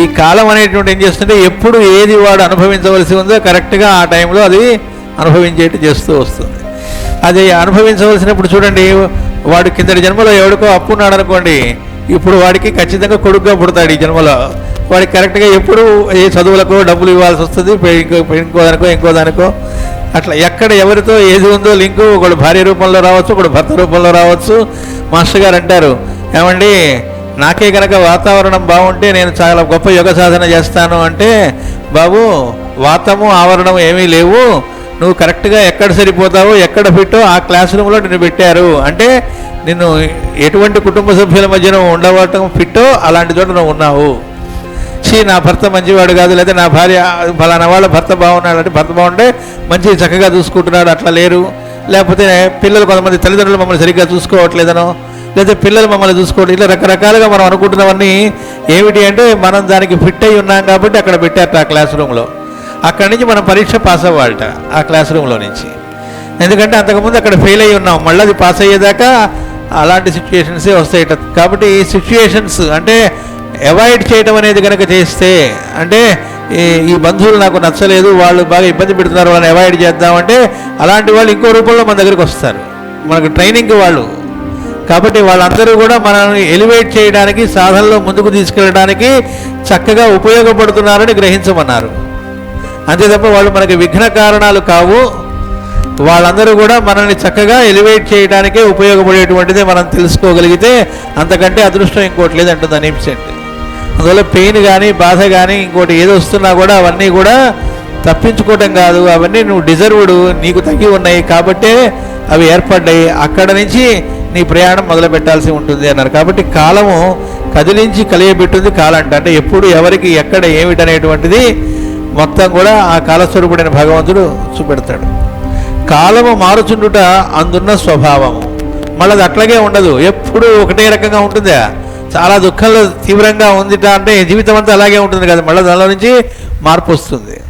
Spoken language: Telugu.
ఈ కాలం అనేటువంటి ఏం చేస్తుంటే ఎప్పుడు ఏది వాడు అనుభవించవలసి ఉందో కరెక్ట్గా ఆ టైంలో అది అనుభవించేట్టు చేస్తూ వస్తుంది. అది అనుభవించవలసినప్పుడు చూడండి వాడు కిందటి జన్మలో ఎవడికో అప్పున్నాడు అనుకోండి ఇప్పుడు వాడికి ఖచ్చితంగా కొడుకుగా పుడతాడు ఈ జన్మలో. వాడికి కరెక్ట్గా ఎప్పుడు ఏ చదువులకో డబ్బులు ఇవ్వాల్సి వస్తుంది ఇంకో ఇంకో దానికో ఇంకో దానికో. అట్లా ఎక్కడ ఎవరితో ఏది ఉందో లింకు ఒకడు భార్య రూపంలో రావచ్చు ఒకడు భర్త రూపంలో రావచ్చు. మాస్టర్ గారు అంటారు ఏమండి నాకే కనుక వాతావరణం బాగుంటే నేను చాలా గొప్ప యోగ సాధన చేస్తాను అంటే బాబు వాతము ఆవరణం ఏమీ లేవు. నువ్వు కరెక్ట్గా ఎక్కడ సరిపోతావో ఎక్కడ ఫిట్టో ఆ క్లాస్ రూమ్లో నిన్ను పెట్టారు. అంటే నిన్ను ఎటువంటి కుటుంబ సభ్యుల మధ్యన ఉండవటం ఫిట్టో అలాంటి చోట నువ్వు ఉన్నావు. చీ నా భర్త మంచివాడు కాదు లేదా నా భార్య ఫలానా వాళ్ళ భర్త బాగున్నాడు అంటే భర్త బాగుంటే మంచి చక్కగా చూసుకుంటున్నాడు అట్లా లేరు. లేకపోతే పిల్లలు కొంతమంది తల్లిదండ్రులు మమ్మల్ని సరిగ్గా చూసుకోవట్లేదనో లేదా పిల్లలు మమ్మల్ని చూసుకోవడం ఇట్లా రకరకాలుగా మనం అనుకుంటున్నవన్నీ ఏమిటి అంటే మనం దానికి ఫిట్ అయి ఉన్నాం కాబట్టి అక్కడ పెట్టారట ఆ క్లాస్ రూమ్లో అక్కడి నుంచి మనం పరీక్ష పాస్ అవ్వాలట ఆ క్లాస్ రూమ్లో నుంచి. ఎందుకంటే అంతకుముందు అక్కడ ఫెయిల్ అయ్యి ఉన్నాం. మళ్ళీ అది పాస్ అయ్యేదాకా అలాంటి సిచ్యుయేషన్సే వస్తాయట. కాబట్టి ఈ సిచ్యుయేషన్స్ అంటే అవాయిడ్ చేయడం అనేది కనుక చేస్తే అంటే ఈ ఈ బంధువులు నాకు నచ్చలేదు వాళ్ళు బాగా ఇబ్బంది పెడుతున్నారు వాళ్ళని అవాయిడ్ చేద్దామంటే అలాంటి వాళ్ళు ఇంకో రూపంలో మన దగ్గరికి వస్తారు. మనకు ట్రైనింగ్ వాళ్ళు కాబట్టి వాళ్ళందరూ కూడా మనల్ని ఎలివేట్ చేయడానికి సాధనలో ముందుకు తీసుకెళ్ళడానికి చక్కగా ఉపయోగపడుతున్నారని గ్రహించమన్నారు. అంతే తప్ప వాళ్ళు మనకి విఘ్న కారణాలు కావు. వాళ్ళందరూ కూడా మనల్ని చక్కగా ఎలివేట్ చేయడానికే ఉపయోగపడేటువంటిది మనం తెలుసుకోగలిగితే అంతకంటే అదృష్టం ఇంకోటి లేదంటుంది అనిపించండి అందువల్ల పెయిన్ కానీ బాధ కానీ ఇంకోటి ఏదో వస్తున్నా కూడా అవన్నీ కూడా తప్పించుకోవటం కాదు. అవన్నీ నువ్వు డిజర్వ్డ్ నీకు తగ్గి ఉన్నాయి కాబట్టే అవి ఏర్పడ్డాయి. అక్కడ నుంచి నీ ప్రయాణం మొదలు పెట్టాల్సి ఉంటుంది అన్నారు. కాబట్టి కాలము కదిలించి కలియబెట్టింది కాలంట. అంటే ఎప్పుడు ఎవరికి ఎక్కడ ఏమిటనేటువంటిది మొత్తం కూడా ఆ కాలస్వరూపుడైన భగవంతుడు చూపెడతాడు. కాలము మారుచుండుట అందున్న స్వభావము. మళ్ళీ అది అట్లాగే ఉండదు. ఎప్పుడు ఒకటే రకంగా ఉంటుందా? చాలా దుఃఖంలో తీవ్రంగా ఉందిట అంటే జీవితం అంతా అలాగే ఉంటుంది కదా. మళ్ళీ దానిలో నుంచి మార్పు వస్తుంది.